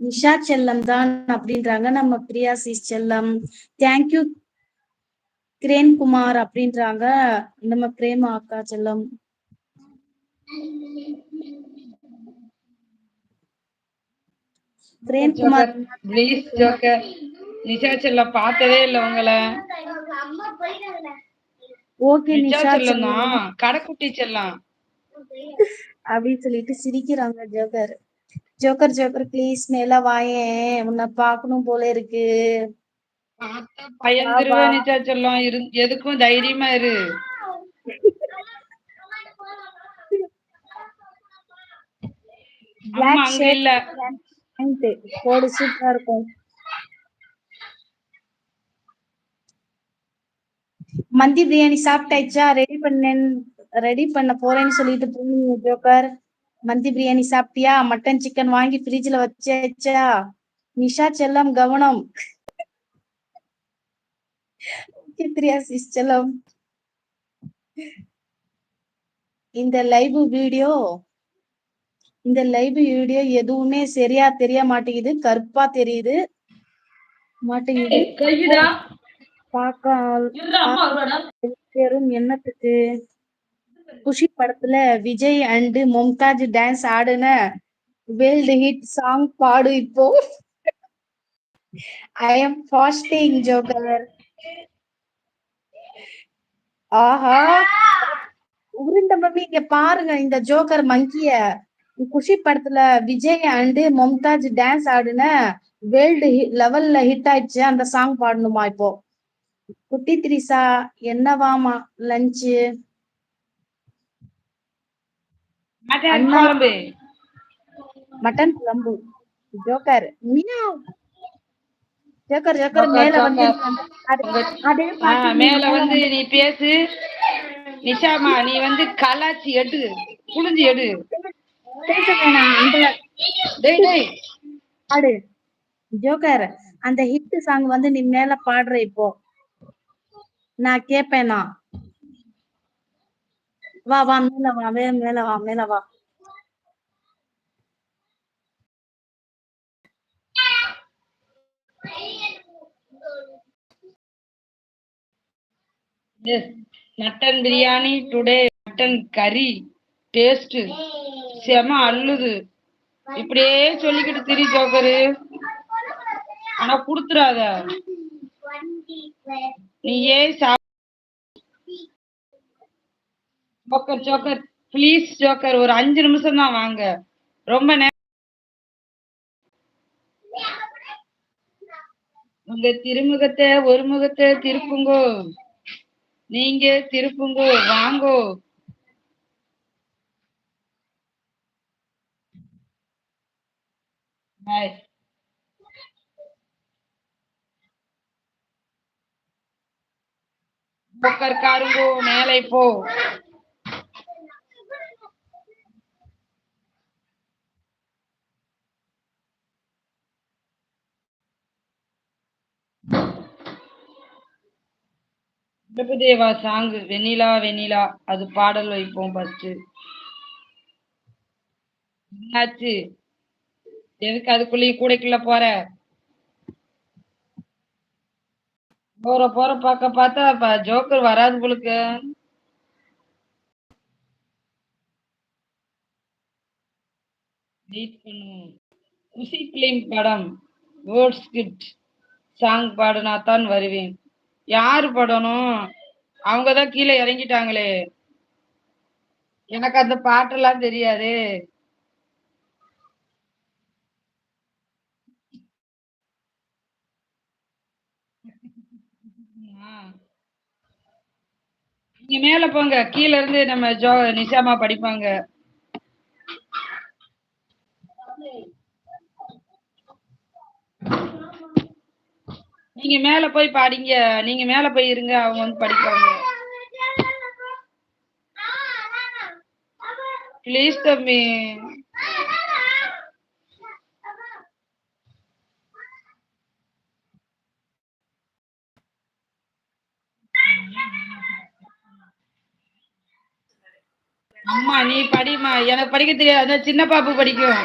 நிஷா செல்லம் தான் அப்படின்றாங்க. நம்ம பிரியா சிஸ் செல்லம். தேங்க்யூ கிரேன் குமார் அப்படின்றாங்க. நம்ம பிரேமா அக்கா செல்லம். Crane Kumar. Please joker Nisha செல்லம் பார்த்ததே இல்ல உங்களை. ஓகே நிஷா கடைக்குட்டி செல்லம். அப்படின்னு சொல்லிட்டு சிரிக்கிறாங்க ஜோக்கர் ஜோக்கர் ஜோக்கர் ப்ளீஸ் மேல வாயேன் உன்னை பார்க்கணும் போல இருக்கு. பயந்துருவேன் செல்லம் இரு எதுக்கும் தைரியமா இரு. அங்க இல்ல. சூப்பரா இருக்கும். மந்தி பிரியாணி சாப்பிட்டாச்சா? ரெடி பண்ணேன் ரெடி பண்ண போறேன்னு சொல்லிட்டு போனீங்க ஜோக்கர். மந்தி பிரியாணி சாப்பிட்டியா? மட்டன் சிக்கன் வாங்கி ஃப்ரிட்ஜ்ல வச்சாச்சா நிஷா செல்லம் கவனம். சிஸ் செல்லம். இந்த லைவ் வீடியோ இந்த லைவ் வீடியோ எதுவுமே சரியா தெரிய மாட்டேங்குது கருப்பா தெரியுது. மாட்டேங்குது. பார்க்க பேரும் என்னத்துக்கு குஷி படத்துல விஜய் அண்ட் மும்தாஜ் டான்ஸ் ஆடுன வேர்ல்டு ஹிட் சாங் பாடு இப்போ. ஐ எம் ஃபாஸ்டிங் ஜோகர் ஆஹா. உருண்ட மம்மி இங்க பாருங்க இந்த ஜோக்கர் மங்கிய குஷி படத்துல விஜய் அண்ட் மும்தாஜ் டான்ஸ் ஆடுன வேர்ல்டு லெவல்ல ஹிட் ஆயிடுச்சு. அந்த சாங் பாடணுமா இப்போ? குட்டி திரிசா என்னவாமா லஞ்சு மட்டன் குழம்பு. மட்டன் குழம்பு. ஜோக்கர். மியாவ். ஜோக்கர் ஜோக்கர் மேல வந்து மேல வந்து நீ பேசு. நிஷாமா நீ வந்து கலாச்சி எடு. புழிஞ்சு எடு. பாடு. ஜோக்கர் அந்த ஹிட் சாங் வந்து நீ மேல பாடுற இப்போ. நான் கேப்பேனா? வா வா மேல வா வே மேல வா மேல வா. மட்டன் பிரியாணி டுடே மட்டன் கறி டேஸ்ட் செம அள்ளுது. இப்படியே சொல்லிக்கிட்டு திரி ஜோக்கரு. ஆனா குடுத்துறாத. நீ சா ஜோக்கர் ஜோக்கர். ப்ளீஸ் ஜோக்கர் ஒரு அஞ்சு நிமிஷம் தான் வாங்க. ரொம்ப நேரம் உங்க திருமுகத்தை ஒரு முகத்தை திருப்புங்கோ. நீங்க திருப்புங்கோ வாங்கோ. Bye. காருங்கோ மேலே போ. பிரபுதேவா சாங் வெண்ணிலா வெண்ணிலா அது பாடல் வைப்போம் ஃபர்ஸ்ட் என்னாச்சு? எதுக்கு அதுக்குள்ளேயும் கூடைக்குள்ள போற? போற போற பார்க்க பார்த்தா ஜோக்கர் வராது உங்களுக்கு வெயிட் பண்ணுவோம். குஷி பிலிம் படம் வேர்ட் ஸ்கிரிப்ட் சாங் பாடினா தான் வருவேன். யாரு படணும்? அவங்கதான் கீழே இறங்கிட்டாங்களே. எனக்கு அந்த பாட்டெல்லாம் தெரியாது. நீங்க மேல போங்க. கீழ இருந்து நம்ம ஜோ நிஷாமா படிப்பாங்க. நீங்க மேல போய் பாடிங்க. நீங்க மேல போய் இருங்க. அவங்க வந்து படிப்பாங்க. ப்ளீஸ் தம்பி. அம்மா நீ படிமா எனக்கு படிக்க தெரியாது. சின்ன பாப்பு படிக்கும்.